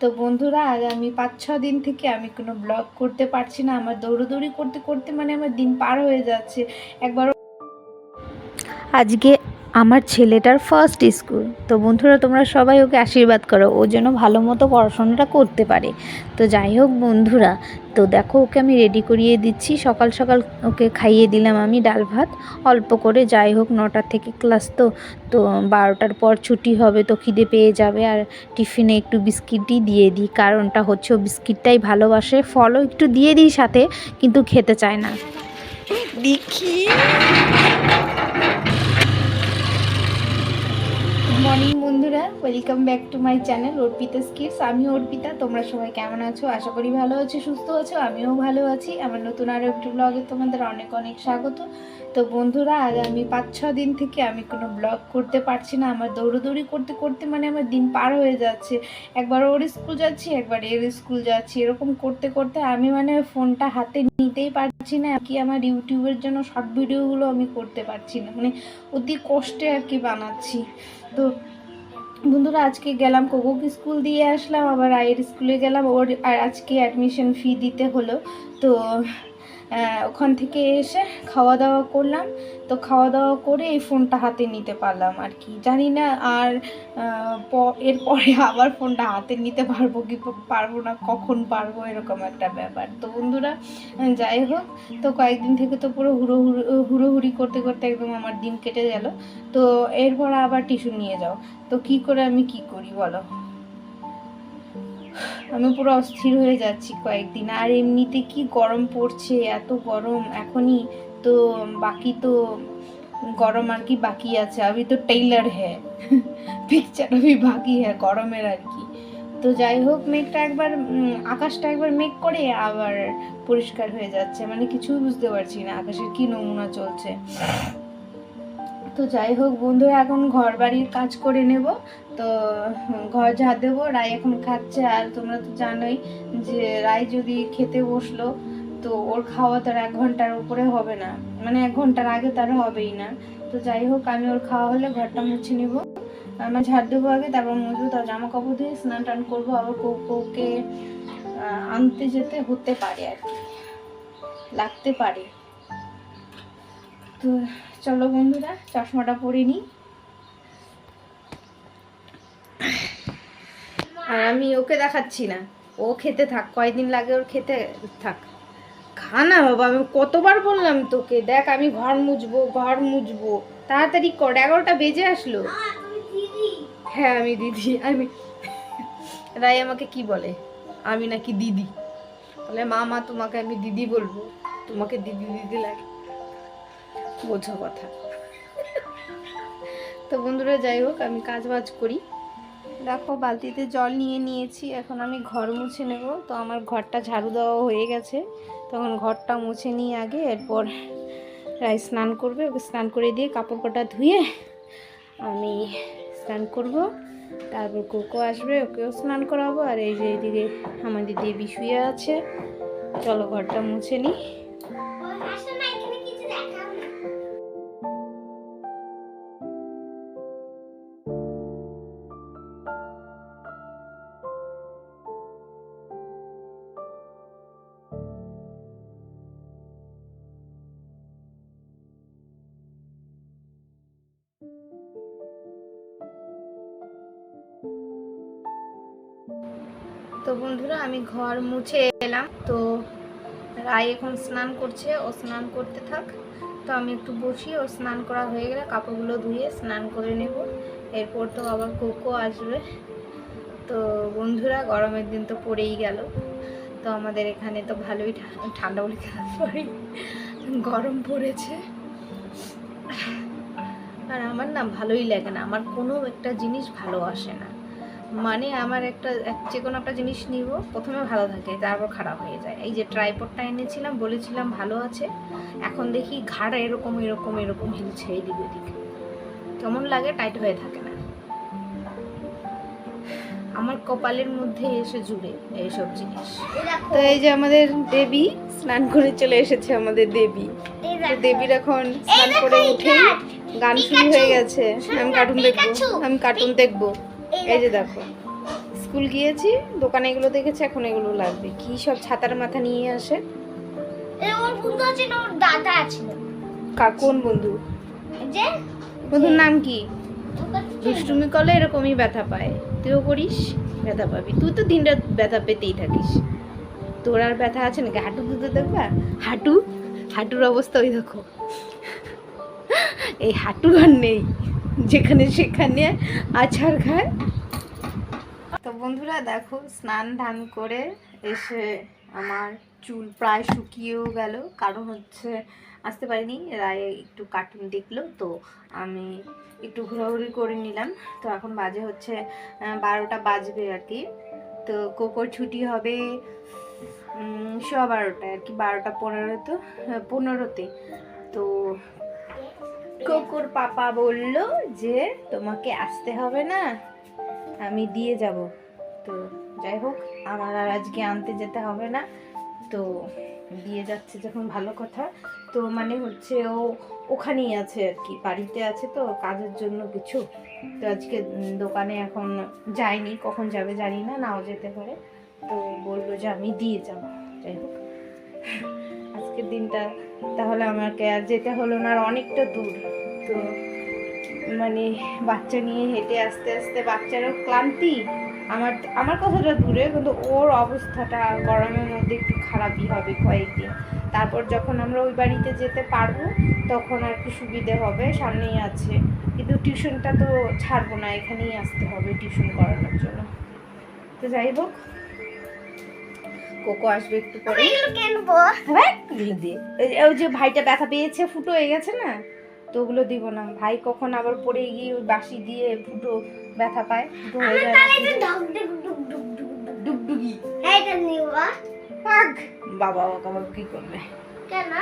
তো বন্ধুরা আগামী পাঁচ, ছ দিন থেকে আমি কোনো ব্লগ করতে পারছি না। আমার দৌড়োদৌড়ি করতে করতে মানে আমার দিন পার হয়ে যাচ্ছে। একবার আজকে আমার ছেলেটার ফার্স্ট স্কুল তো বন্ধুরা, তোমরা সবাই ওকে আশীর্বাদ করো। ও যেন ভালো মতো পড়াশোনাটা করতে পারে। তো যাই হোক বন্ধুরা, তো দেখো ওকে আমি রেডি করিয়ে দিচ্ছি। সকাল সকাল ওকে খাইয়ে দিলাম আমি ডাল ভাত। অল্প করে, যাই হোক নটার থেকে ক্লাস তো তো বারোটার পর ছুটি হবে তো খিদে পেয়ে যাবে। আর টিফিনে একটু বিস্কিটই দিয়ে দিই। কারণটা হচ্ছে ও বিস্কিটটাই ভালোবাসে। ফলও একটু দিয়ে দিই সাথে, কিন্তু খেতে চায় না। দেখি। মর্নিং বন্ধুরা। Welcome back to my channel Arpita skips আমি অর্পিতা, তোমরা সবাই কেমন আছো? আশা করি ভালো আছো, সুস্থ আছো, আমিও ভালো আছি। আমার নতুন আরও একটি ব্লগে তোমাদের অনেক অনেক স্বাগত। তো বন্ধুরা, আজ আমি পাঁচ, ছ দিন থেকে আমি কোনো ব্লগ করতে পারছি না। আমার দৌড়োদৌড়ি করতে করতে মানে আমার দিন পার হয়ে যাচ্ছে। একবার ওর স্কুল যাচ্ছি, একবার এর স্কুল যাচ্ছি। এরকম করতে করতে আমি মানে ফোনটা হাতে নিতেই পারছি না। কি আমার ইউটিউবের জন্য শর্ট ভিডিওগুলো আমি করতে পারছি না। মানে অতি কষ্টে আর কি বানাচ্ছি। তো বন্ধুরা, আজকে গেলাম কোকুক স্কুল দিয়ে আসলাম, আবার আয়ের স্কুলে গেলাম। ওর আর আজকে অ্যাডমিশন ফি দিতে হলো। তো ওখান থেকে এসে খাওয়া দাওয়া করলাম। তো খাওয়া দাওয়া করে এই ফোনটা হাতে নিতে পারলাম আর কি। জানি না আর এরপরে আবার ফোনটা হাতে নিতে পারব কি পারব না, কখন পারব এরকম একটা ব্যাপার। তো বন্ধুরা যাই হোক, তো কয়েকদিন থেকে তো পুরো হুড়ো হুড়ো হুড়োহুড়ি করতে করতে একদম আমার দিন কেটে গেল। তো এরপর আবার টিস্যু নিয়ে যাও। তো কি করে আমি কি করি বলো? আমি পুরো অস্থির হয়ে যাচ্ছি কয়েকদিন। আর এমনিতে কি গরম পড়ছে, এত গরম, এখনই তো বাকি তো গরম আর কি বাকি আছে। আমি তো টেইলার হ্যাঁ পিকচার আমি বাকি হ্যাঁ গরমের আর কি। তো যাই হোক, মেঘটা একবার আকাশটা একবার মেঘ করে আবার পরিষ্কার হয়ে যাচ্ছে। মানে কিছুই বুঝতে পারছি না, আকাশের কি নমুনা চলছে। তো যাই হোক বন্ধুরা এখন ঘর বাড়ির কাজ করে নেব। তো ঘর ঝাড় দেবো। রায় এখন খাচ্ছে আর তোমরা তো জানোই যে রায় যদি খেতে বসল তো ওর খাওয়া তো আর এক ঘণ্টার উপরে হবে না। মানে এক ঘণ্টার আগে তার হবেই না। তো যাই হোক, আমি ওর খাওয়া হলে ঘরটা মুছে নিব। আমার ঝাড় দেবো আগে, তারপর মুছবো তার জামা কাপড় দিয়ে স্নান টান করব। আবার কৌকে আনতে যেতে হতে পারে আর কি। লাগতে পারে। তো চলো বন্ধুরা চশমাটা পরে নিই। আর আমি ওকে দেখাচ্ছি না। ও খেতে থাক কয়দিন লাগে ওর খেতে থাক। খা না বাবা আমি কতবার বললাম তোকে দেখ আমি ঘর মুছবো ঘর মুছবো। তাড়াতাড়ি কর এগারোটা বেজে আসলো। হ্যাঁ আমি দিদি আমি রাই আমাকে কি বলে? আমি নাকি দিদি। বলে মা মা তোমাকে আমি দিদি বলব। তোমাকে দিদি দিদি লাগে। বোঝো কথা। তো বন্ধুরা, যাই হোক, আমি কাজ বাজ করি। দেখো, বালতিতে জল নিয়ে নিয়েছি। এখন আমি ঘর মুছে নেব। তো আমার ঘরটা ঝাড়ু দেওয়া হয়ে গেছে। তখন ঘরটা মুছে নিয়ে আগে। এরপর রাই স্নান করবে। স্নান করে দিয়ে কাপড় কটা ধুয়ে আমি স্নান করব। তারপর কোকো আসবে, ওকেও স্নান করাবো। আর এই যে এইদিকে আমাদের দেবী শুয়ে আছে। চলো ঘরটা মুছে নিই। তো বন্ধুরা, আমি ঘর মুছে এলাম। তো রায় এখন স্নান করছে, ও স্নান করতে থাক। তো আমি একটু বসি ও স্নান করা হয়ে গেলে কাপড়গুলো ধুয়ে স্নান করে নেব। এরপর তো আবার কোকো আসবে। তো বন্ধুরা, গরমের দিন তো পড়েই গেল। তো আমাদের এখানে তো ভালোই ঠান্ডা বলে সরি, গরম পড়েছে। আর আমার না ভালোই লাগে না। আমার কোনো একটা জিনিস ভালো আসে না। মানে আমার একটা যে কোনো একটা জিনিস নিব প্রথমে ভালো থাকে তারপর খারাপ হয়ে যায়। এই যে ট্রাইপডটা এনেছিলাম বলেছিলাম ভালো আছে এখন দেখি ঘাড় এরকম এরকম এরকম হিলছে এদিক ওদিক। কেমন লাগে টাইট হয়ে থাকে না। আমার কপালের মধ্যে এসে জুড়ে এইসব জিনিস। তো এই যে আমাদের দেবী স্নান করে চলে এসেছে আমাদের দেবী। দেবীর এখন স্নান করে উঠে গান শুরু হয়ে গেছে। আমি কার্টুন দেখব। আমি কার্টুন দেখব। এই যে দেখো স্কুল গিয়েছি দোকানে এগুলো দেখেছি এখন এগুলো লাগবে। কি সব ছাতার মাথা নিয়ে আসে? ওর বন্ধু আছে ওর দাদা আছে কা কোন বন্ধু? যে? বন্ধুর নাম কি? দুষ্টুমি করলে এরকমই ব্যথা পায়। তুইও করিস ব্যথা পাবি। তুই তো দিন রাত ব্যথা পেতেই থাকিস। তোর আর ব্যথা আছে নাকি? হাঁটু দুধে দেখবা? হাঁটু? হাঁটুর অবস্থা ওই দেখো। এই হাঁটু আর নেই। যেখানে সেখানে আছাড় খায় তো বন্ধুরা দেখো, স্নান ধান করে এসে আমার চুল প্রায় শুকিয়েও গেল। কারণ হচ্ছে আসতে পারিনি, রায় একটু কার্টুন দেখল, তো আমি একটু ঘোরাঘুরি করে নিলাম। তো এখন বাজে হচ্ছে বারোটা বাজবে আর কি। তো কোকোর ছুটি হবে সোয়া বারোটায় আর কি, বারোটা পনেরো তো পনেরোতে। তো কোকোর পাপা বলল যে, তোমাকে আসতে হবে না আমি দিয়ে যাব। তো যাই হোক, আমার আর আজকে আনতে যেতে হবে না। তো দিয়ে যাচ্ছে যখন ভালো কথা। তো মানে হচ্ছে ও ওখানেই আছে আর কি, বাড়িতে আছে তো কাজের জন্য কিছু। তো আজকে দোকানে এখন যায়নি, কখন যাবে জানি না, নাও যেতে পারে। তো বলল যে আমি দিয়ে যাব, যাই হোক। আজকের দিনটা তাহলে আমাকে আর যেতে হলো না, আর অনেকটা দূর। তো মানে বাচ্চা নিয়ে হেঁটে আস্তে আস্তে বাচ্চারও ক্লান্তি। আমার আমার কথাটা দূরে কিন্তু ওর অবস্থাটা গরমের মধ্যে একটু খারাপই হবে কয়েকদিন। তারপর যখন আমরা ওই বাড়িতে যেতে পারব তখন আর কি সুবিধে হবে সামনেই আছে। কিন্তু টিউশনটা তো ছাড়বো না এখানেই আসতে হবে টিউশন করানোর জন্য। তো যাই হোক কোকো আসবে একটু পরে। হ্যাঁ দিয়ে। ওই যে ভাইটা ব্যথা পেয়েছে ফুটো হয়ে গেছে না? তো ওগুলো দিব না। ভাই কখন আবার পড়ে গিয়ে ওই বাসি দিয়ে ফুটো ব্যথা পায়? ফুটো হয়ে যায় তাহলে যে ঢক ঢুক ঢুক ঢুক ঢুক ঢুক। ডুগডুগি। এইটা নিবা পাক বাবা কাবাব কি করবে? কেন?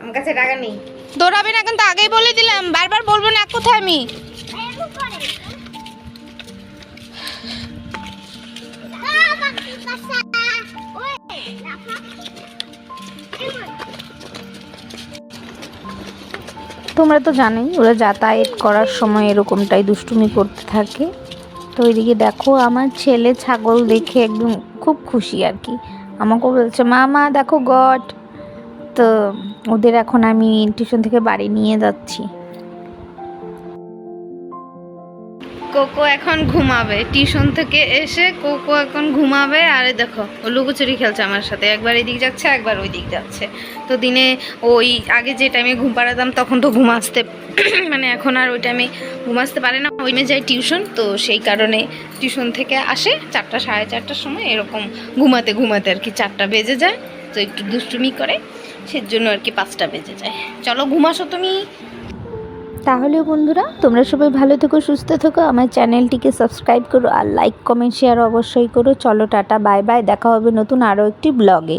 আমার কাছে টাকা নেই। দৌড়াবে না কিন্তু আগেই বলে দিলাম। বারবার বলব না কোথায় আমি। করে। তোমরা তো জানোই, ওরা যাতায়াত করার সময় এরকমটাই দুষ্টুমি করতে থাকে। তো ওইদিকে দেখো, আমার ছেলে ছাগল দেখে একদম খুব খুশি আর কি। আমাকেও বলছে মা মা দেখো গট তো ওদের এখন আমি টিউশন থেকে বাড়ি নিয়ে যাচ্ছি। কোকো এখন ঘুমাবে। টিউশন থেকে এসে কোকো এখন ঘুমাবে। আর দেখো, ও লুকোচুরি খেলছে আমার সাথে। একবার এই দিক যাচ্ছে, একবার ওই দিক যাচ্ছে। তো দিনে ওই, আগে যে টাইমে ঘুম পাড়াতাম, তখন তো ঘুম আসতে মানে এখন আর ওই টাইমে ঘুম আসতে পারে না। ওই মেয়ে যায় টিউশন, তো সেই কারণে টিউশন থেকে আসে চারটা, সাড়ে চারটার সময়। এরকম ঘুমাতে ঘুমাতে আর কি চারটা বেজে যায়। তো একটু দুষ্টুমি করে, সেজন্য আর কি পাঁচটা বেজে যায়। চলো, ঘুমাসো তুমি। তাহলে বন্ধুরা, তোমরা সবাই ভালো থেকো, সুস্থ থেকো। আমার চ্যানেলটিকে সাবস্ক্রাইব করো আর লাইক, কমেন্ট, শেয়ার অবশ্যই করো। চলো টাটা, বাই বাই। দেখা হবে নতুন আরও একটি ব্লগে।